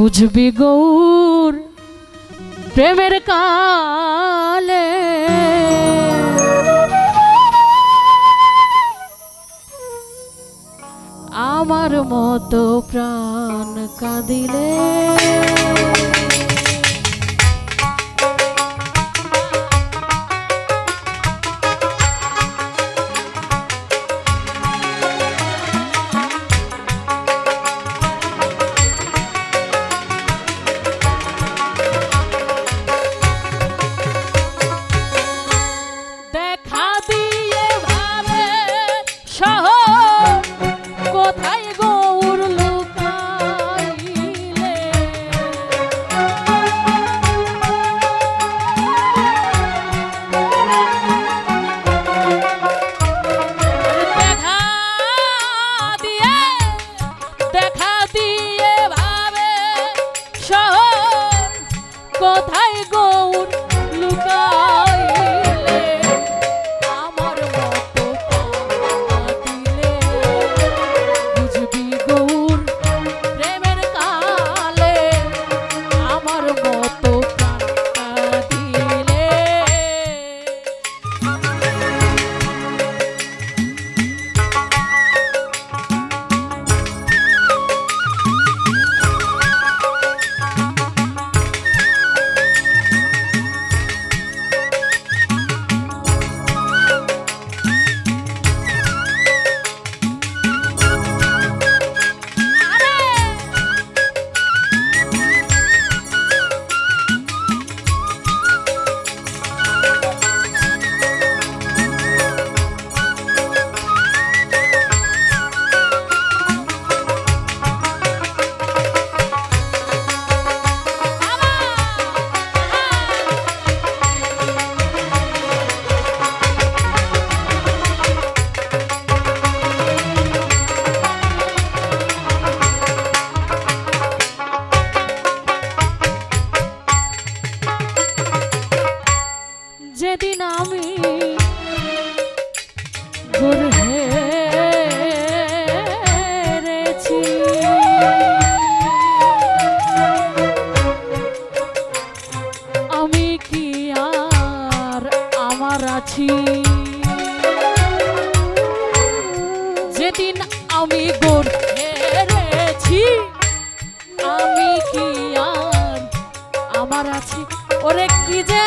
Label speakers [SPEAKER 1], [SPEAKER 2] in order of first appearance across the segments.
[SPEAKER 1] বুঝবি গৌর প্রেমের কালে। আমার মতো প্রাণ কাঁদিলে। কোথায় গো সেদিন আমি গুণ হেরেছি আমি কি আর আমার আছে? ওরে কি যে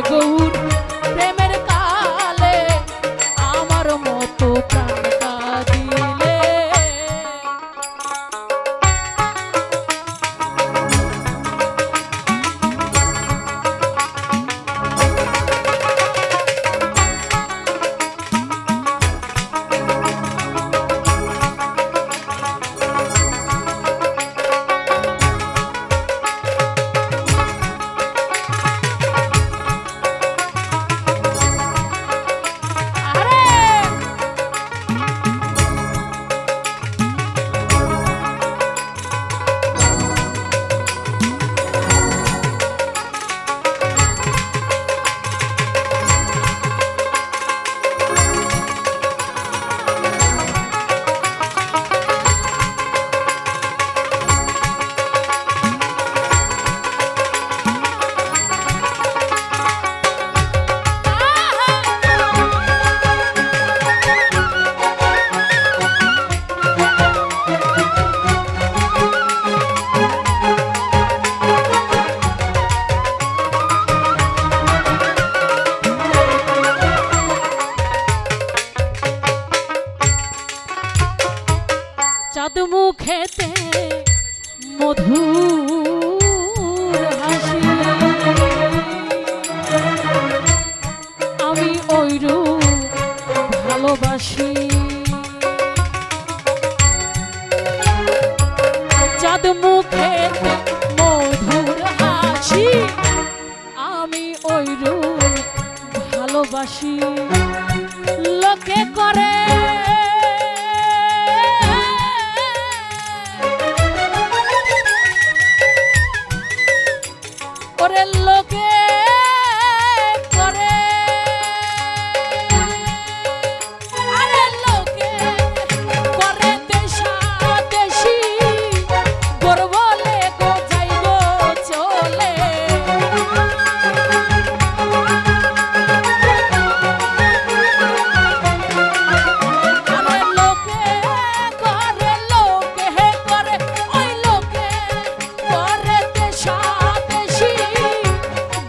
[SPEAKER 1] গৌর তোমার মুখে মধুর হাসি আমি ওই রূপ ভালোবাসি। লোকে করে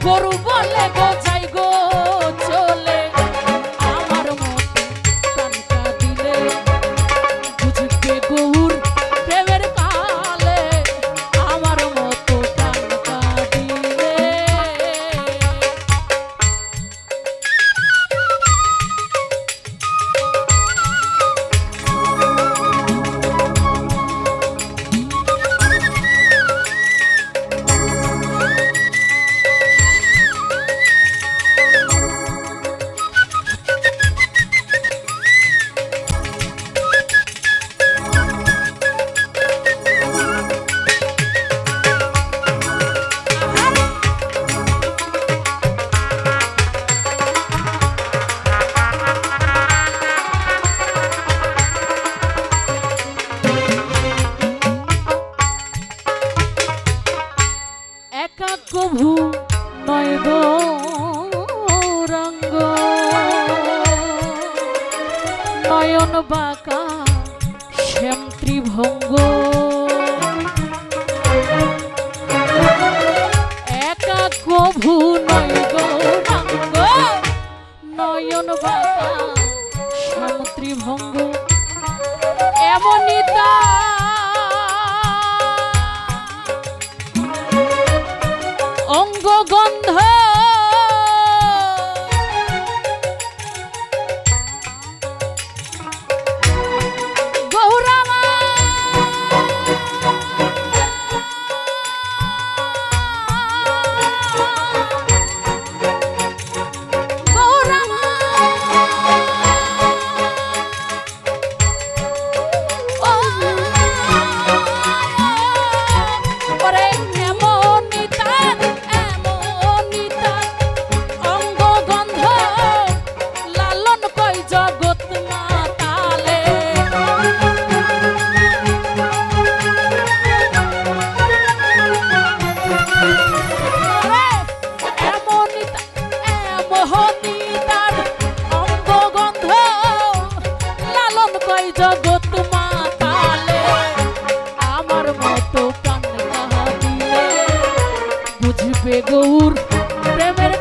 [SPEAKER 1] গরু বলে গো যাই গো। বন্ধু নয় গৌরাঙ্গ নয়ন বাতা সামত্রী ভঙ্গ এমনই তার আসবে গৌর প্রেমের